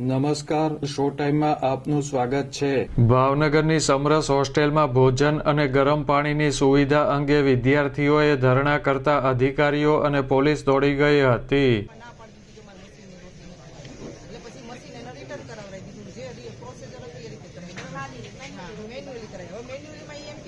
નમસ્કાર શો ટાઈમમાં આપનું સ્વાગત છે. ભાવનગરની સમરસ હોસ્ટેલમાં ભોજન અને ગરમ પાણીની સુવિધા અંગે વિદ્યાર્થીઓએ ધરણા કરતા અધિકારીઓ અને પોલીસ દોડી ગઈ હતી. મેન્યુઅલી કરાવી હવે મેન્યુઅલીમાં એમ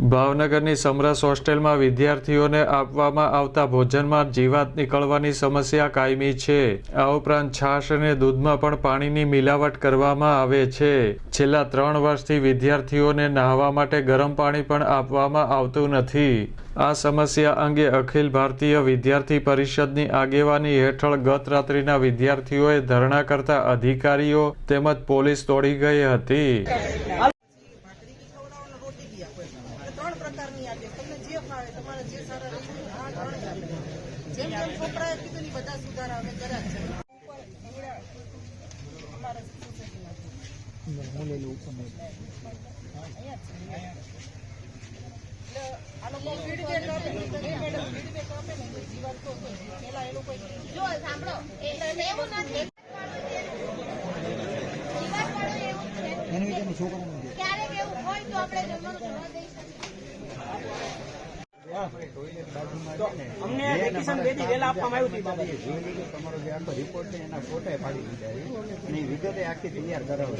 ભાવનગરની સમરસ હોસ્ટેલમાં વિદ્યાર્થીઓને આપવામાં આવતા ભોજનમાં જીવાત નીકળવાની સમસ્યા કાયમી છે. આ ઉપરાંત છાશ અને દૂધમાં પણ પાણીની મિલાવટ કરવામાં આવે છે. છેલ્લા ત્રણ વર્ષથી વિદ્યાર્થીઓને નહાવા માટે ગરમ પાણી પણ આપવામાં આવતું નથી. આ સમસ્યા અંગે અખિલ ભારતીય વિદ્યાર્થી પરિષદની આગેવાની હેઠળ ગત રાત્રિના વિદ્યાર્થીઓએ ધરણા કરતા અધિકારીઓ તેમજ પોલીસ દોડી ગઈ હતી. આપો. એટલે ત્રણ પ્રકારની આપીએ તમને જે ફાવે તમારે જે સારા લાગે આ ત્રણ આપે. જેમ જેમ છોકરાએ કીધું ને બધા સુધારા અમે કર્યા છે. આ લોકો આપે તો એ મેડમ feedback આપે ને જીવાત તો હોય. એ લોકોએ જો સાંભળો. એવું નથી જીવાતવાળું એવું છે ક્યારેક એવું હોય તો આપણે જમવાનું કરવા દઈ શકીએ. અમને વેકેશન બે દી વહેલા આપવામાં આવ્યું લીધું તમારો જે આખો રિપોર્ટ છે એના ફોટા પાડી દીધા અને વિગતે આખી તૈયાર કરાવે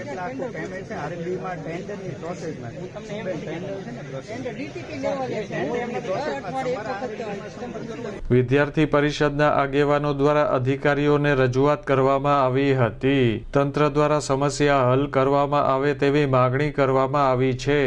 એટલે આખું પેમેન્ટ છે આરબી માં ટેન્ડરની process માં. વિદ્યાર્થી પરિષદના આગેવાનો દ્વારા અધિકારીઓને રજૂઆત કરવામાં આવી હતી. તંત્ર દ્વારા સમસ્યા હલ કરવામાં આવે તેવી માગણી કરવામાં આવી છે.